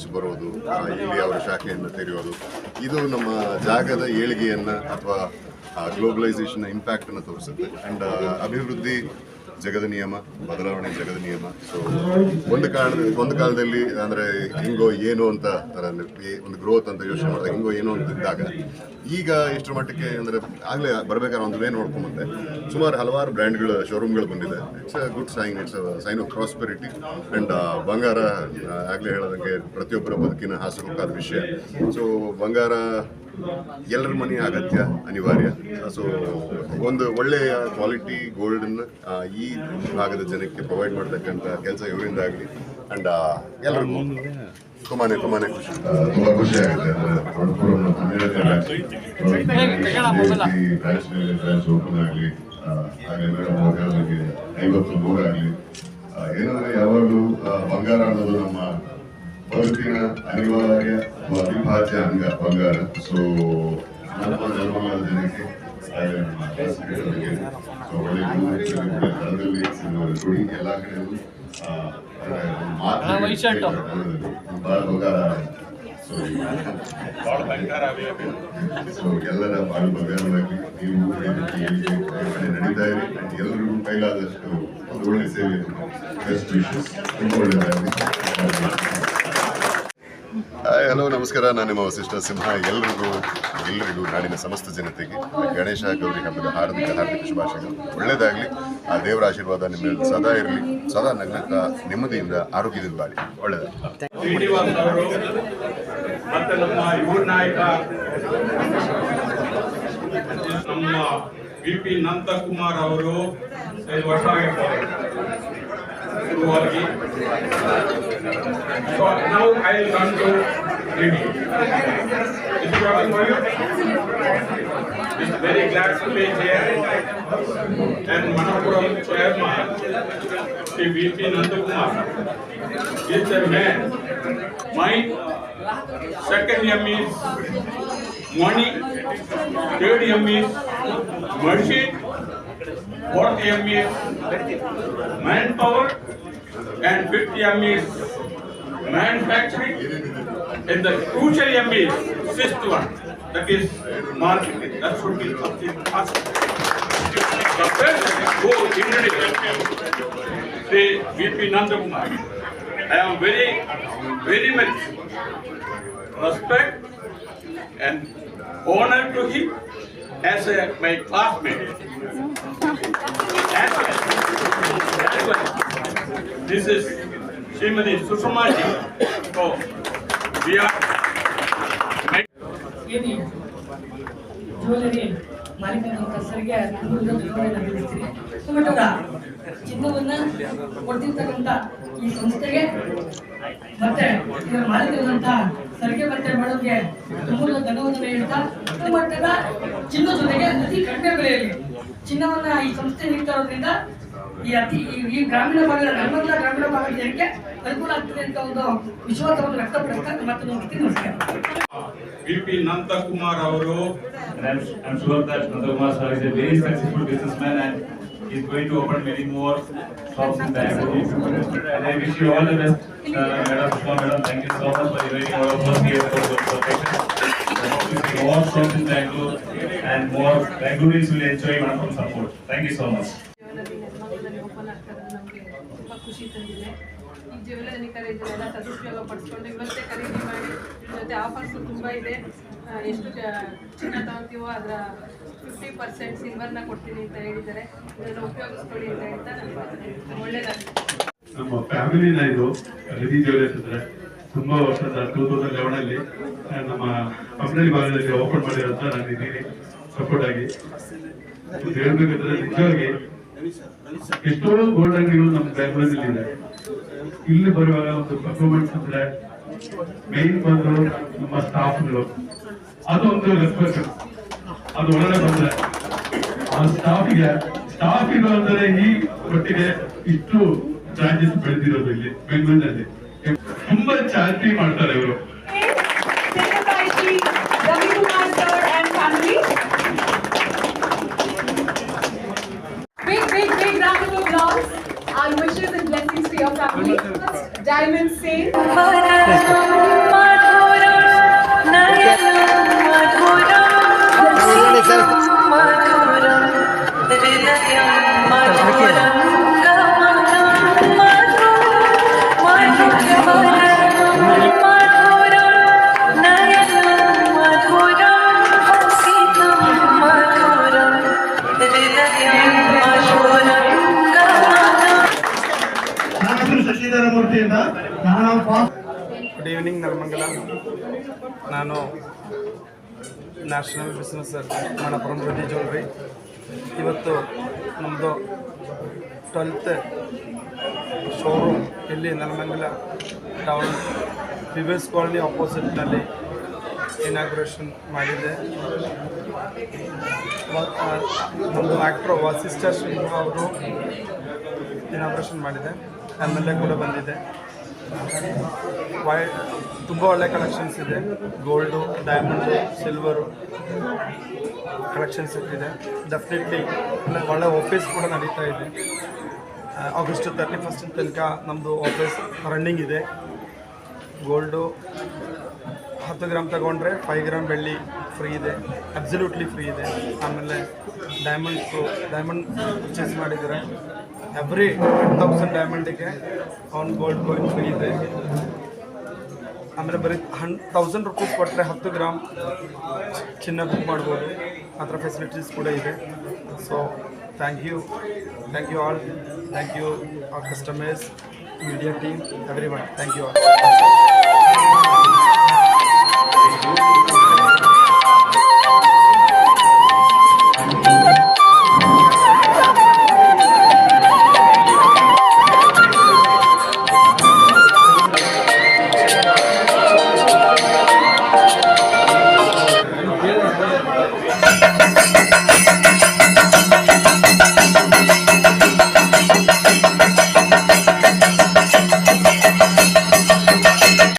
Branch ಬರೋದು ಇಲ್ಲಿ ಅವರ ಶಾಖೆಯನ್ನು ತೆರೆಯೋದು, ಇದು ನಮ್ಮ ಜಾಗದ ಏಳಿಗೆಯನ್ನು ಅಥವಾ ಗ್ಲೋಬಲೈಸೇಷನ್ ಇಂಪ್ಯಾಕ್ಟ್ ಅನ್ನು ತೋರಿಸುತ್ತೆ. ಅಂಡ್ ಅಭಿವೃದ್ಧಿ ಜಗದ ನಿಯಮ, ಬದಲಾವಣೆ ಜಗದ ನಿಯಮ. ಸೊ ಒಂದು ಕಾಲ ಒಂದು ಕಾಲದಲ್ಲಿ ಅಂದ್ರೆ ಹಿಂಗೋ ಏನು ಅಂತ ಒಂದು ಗ್ರೋತ್ ಅಂತ ಯೋಚನೆ ಮಾಡಿದಾಗ ಹಿಂಗೋ ಏನು ಅಂತ ಇದ್ದಾಗ, ಈಗ ಇಷ್ಟರ ಮಟ್ಟಕ್ಕೆ ಅಂದ್ರೆ ಆಗ್ಲೇ ಬರಬೇಕಾದ್ರೆ ಒಂದು ವೇ ನೋಡ್ಕೊಂಬಂದೆ. ಸುಮಾರು ಹಲವಾರು ಬ್ರ್ಯಾಂಡ್ಗಳ ಶೋರೂಮ್ಗಳು ಬಂದಿದೆ. It's a good sign it's a sign of prosperity and ಬಂಗಾರ ಆಗಲೇ ಹೇಳೋದಂಗೆ ಪ್ರತಿಯೊಬ್ಬರ ಬದುಕಿನ ಹಾಸುಹೊಕ್ಕಾದ ವಿಷಯ. ಸೊ ಬಂಗಾರ ಎಲ್ಲರ ಮನೆ ಅಗತ್ಯ, ಅನಿವಾರ್ಯ. ಸೊ ಒಂದು ಒಳ್ಳೆಯ ಕ್ವಾಲಿಟಿ ಗೋಲ್ಡನ್ನ ಈ ಭಾಗದ ಜನಕ್ಕೆ ಪ್ರೊವೈಡ್ ಮಾಡ್ತಕ್ಕಂಥ ಕೆಲಸ ಇವರಿಂದ ಆಗಲಿ. ಅಂಡ್ ಎಲ್ಲರಿಗೂ ತುಂಬಾನೇ ತುಂಬಾನೇ ಖುಷಿ. ತುಂಬಾ ಖುಷಿ ಆಗುತ್ತೆ. ಓಪನ್ ಆಗಲಿ ಹಾಗೆ ಐವತ್ತು ನೂರ ಆಗಲಿ ಏನಂದ್ರೆ ಯಾವಾಗಲೂ ಬಂಗಾರ ಅನ್ನೋದು ನಮ್ಮ ಬದುಕಿನ ಅನಿವಾರ್ಯ ಅವಿಭಾಜ್ಯ ಅಂಗ ಬಂಗಾರ. ಸೊ ನಮ್ಮ ಧರ್ಮವಾದ ಜನಕ್ಕೆ ಹಾಗೆ ನಮ್ಮ ಒಳ್ಳೆ ಎಲ್ಲ ಬಾಳ ಬಂಗಾರ ಸೊ ಸೊ ಎಲ್ಲರ ಬಾಳು ಬಂಗಾರವಾಗಿ ನೀವು ನಡೀತಾ ಇರಿ. ಎಲ್ಲರಿಗೂ ಕೈಲಾದಷ್ಟು ಒಂದು ಒಳ್ಳೆ ಸೇವೆ ಬೆಸ್ಟ್ ವಿಶಸ್ ತುಂಬ ಒಳ್ಳೆಯದಾಗಲಿ ಹಾಯ್, ಹಲೋ, ನಮಸ್ಕಾರ. ನಾನು ನಿಮ್ಮ ವಸಿಷ್ಠ ಸಿಂಹ. ಎಲ್ರಿಗೂ ಎಲ್ಲರಿಗೂ ನಾಡಿನ ಸಮಸ್ತ ಜನತೆಗೆ ಗಣೇಶ, ಗೌರಿ ಹಬ್ಬದ ಹಾರ್ದಿಕ ಹಾರ್ದಿಕ ಶುಭಾಶಯಗಳು. ಒಳ್ಳೆಯದಾಗಲಿ. ಆ ದೇವರ ಆಶೀರ್ವಾದ ನಿಮ್ಮ ಸದಾ ಇರಲಿ. ಸದಾ ನಗ್ನಕ್ಕ ನೆಮ್ಮದಿಯಿಂದ, ಆರೋಗ್ಯದಿಂದ ಬಾಳಿ. ಒಳ್ಳೆಯದಾಗಲಿ. ನಂದಕುಮಾರ್ ಅವರು ಮತ್ತೆ ನಮ್ಮ ಯುವ and Wargi. So now I will come to review. Is it working for you? It's very glad to be here. And Manapuram chairman, Sri V.P. Nandakumar, is a man. My second name is Moni, third name is Murshid, fourth M is manpower, and fifth M is manufacturing, and the crucial M sixth one, that is marketing. That should be something positive. The best go introduce Sri V.P. Nandakumar. I am very, very much respect and honor to him as a, my classmate. This is Srimati Sushma ji. So, we are. ಈ ಸಂಸ್ಥೆಗೆ ಮತ್ತೆ ಇದರ ಸರಿಗೆ ಮಾಡೋಕೆ ತುಂಬ ಚಿನ್ನ ಚಿನ್ನವನ್ನ ಈ ಸಂಸ್ಥೆ ನೀಡ್ತಾ ಇರೋದ್ರಿಂದ ಈ ಅತಿ ಈ- ಈ ಗ್ರಾಮೀಣ ಭಾಗದ ನಲ್ವತ್ತ ಗ್ರಾಮೀಣ ಭಾಗದ ಜನಕ್ಕೆ ಅನುಕೂಲ ಆಗ್ತದೆ ಅಂತ ಒಂದು ವಿಶ್ವಾಸವನ್ನು ವ್ಯಕ್ತಪಡಿಸ್ತಾ ಮತ್ತೆ ನಮಸ್ಕಾರ V.P. Nandakumar ಅವರು And I'm, I'm sure that Nandakumar sir is a very successful businessman and he's going to open many more shops in Bangalore. And I wish you all the best, uh, Madam Sushma Madam. Thank you so much for inviting all of us here for the protection. I hope to see more shops in Bangalore and more Bangaloreans will enjoy Manapam support. Thank you so much. ನಿರ್ಮಾಣದಲ್ಲಿ open ಇರೋದು ನಮಗೆ ತುಂಬ ಖುಷಿ ತಂದಿದೆ. ಈ jewellery ಖರೀದಿನೆಲ್ಲ ಸದುಪಯೋಗ ಪಡಿಸ್ಕೊಂಡು ಇವತ್ತೇ ಖರೀದಿ ಮಾಡಿ ಜೊತೆ ಆಫರ್ಸು ತುಂಬ ಇದೆ. ಎಷ್ಟು ಚಿನ್ನ ತಗೊತೀವೋ ಅದರ ಫಿಫ್ಟಿ ಪರ್ಸೆಂಟ್ ಸಿಲ್ವರ್ನ ಕೊಡ್ತೀನಿ ಅಂತ ಹೇಳಿದ್ದಾರೆ. ಇದನ್ನು ಉಪಯೋಗಿಸ್ಕೊಳ್ಳಿ ಅಂತ ಹೇಳ್ತಾ ನಾನು ಒಳ್ಳೆಯದಾಗಲಿ ನಮ್ಮ ಫ್ಯಾಮಿಲಿನ ಇದು ರಿಧಿ ಜ್ಯುವೆಲರ್ಸ್ ಅಂದ್ರೆ ತುಂಬಾ ವರ್ಷದ ಟೂ ತೌಸಂಡ್ ನಮ್ಮ ಕಂಪ್ನಿ ಭಾಗದಲ್ಲಿ ಓಪನ್ ಮಾಡಿರೋಂತ ನಾನು ಇದ್ದೀನಿ ಸಪೋರ್ಟ್ ಆಗಿ ಹೇಳ್ಬೇಕಂದ್ರೆ ನಿಜವಾಗಿ ಎಷ್ಟೋ ಗೋಲ್ಡ್ ಅಂಗಡಿಗಳು ನಮ್ಮ ಬೆಂಗಳೂರಲ್ಲಿ ಇದೆ ಇಲ್ಲಿ ಬರುವಾಗ ಒಂದು ಪರ್ಫಾರ್ಮೆನ್ಸ್ ಅಂದ್ರೆ ಮೇನ್ ಬಂದು ನಮ್ಮ ಸ್ಟಾಫ್ಗಳು ಅದೊಂದು ರೆಸ್ಪೆಕ್ಟ್ ಅದು ಒಳ್ಳೆ ಬಂದ್ರೆ ಆ ಸ್ಟಾಫ್ಗೆ ಸ್ಟಾಫ್ಗಳು ಅಂದರೆ ಈ ಒಟ್ಟಿಗೆ ಇಷ್ಟು ಚಾರ್ಜಸ್ ಬೆಳೆದಿರೋದು ಇಲ್ಲಿ, ಬೆಂಗಳೂರಿನಲ್ಲಿ. ತುಂಬಾ ಚಾರಿಟಿ ಮಾಡ್ತಾರೆ ಇವರು. Our wishes and blessings to your family. Diamond Singh. Shashidhar good evening Naramangala ನಾನು national business Manappuram Reddy jewellery ಇವತ್ತು ನಮ್ಮದು ಟ್ವೆಲ್ತ್ ಶೋರೂಮ್ ಇಲ್ಲಿ Naramangala town V S colony ಆಪೋಸಿಟ್ನಲ್ಲಿ inauguration ಮಾಡಿದೆ. ನಮ್ಮದು ಆ್ಯಕ್ಟ್ರು ವಸಿಷ್ಠ ಶ್ರೀನಿವ ಅವರು ಇನಾಗ್ರೇಷನ್ ಮಾಡಿದೆ. ಎಂ ಎಲ್ ಎ ಕೂಡ ಬಂದಿದೆ. ವೈ ತುಂಬ ಒಳ್ಳೆ ಕಲೆಕ್ಷನ್ಸ್ ಇದೆ. ಗೋಲ್ಡು ಡೈಮಂಡು ಸಿಲ್ವರು ಕಲೆಕ್ಷನ್ಸ್ ಇದೆ ಡೆಫಿನೆಟ್ಲಿ ಒಳ್ಳೆ ಆಫೀಸ್ ಕೂಡ ನಡೀತಾ ಇದೆ. ಆಗಸ್ಟ್ ತರ್ಟಿ ಫಸ್ಟ್ ತನಕ ನಮ್ಮದು ಆಫೀಸ್ ರನ್ನಿಂಗ್ ಇದೆ. ಗೋಲ್ಡು ಹತ್ತು ಗ್ರಾಮ್ ತಗೊಂಡ್ರೆ ಫೈವ್ ಗ್ರಾಮ್ ಬೆಳ್ಳಿ ಫ್ರೀ ಇದೆ. ಅಬ್ಸಲ್ಯೂಟ್ಲಿ ಫ್ರೀ ಇದೆ. ಆಮೇಲೆ ಡೈಮಂಡ್ಸು ಡೈಮಂಡ್ ಪರ್ಚೇಸ್ ಮಾಡಿದರೆ every ten thousand ಡೈಮಂಡಿಗೆ on gold coin free ಇದೆ ಆಮೇಲೆ ಬರೀ ಹನ್ ತೌಸಂಡ್ ರುಪೀಸ್ ಕೊಟ್ಟರೆ ಹತ್ತು ಗ್ರಾಮ್ ಚಿನ್ನ ಬುಕ್ ಮಾಡ್ಬೋದು ಆ ಥರ ಫೆಸಿಲಿಟೀಸ್ ಕೂಡ ಇದೆ so thank you thank you all thank you our customers media team everyone thank you all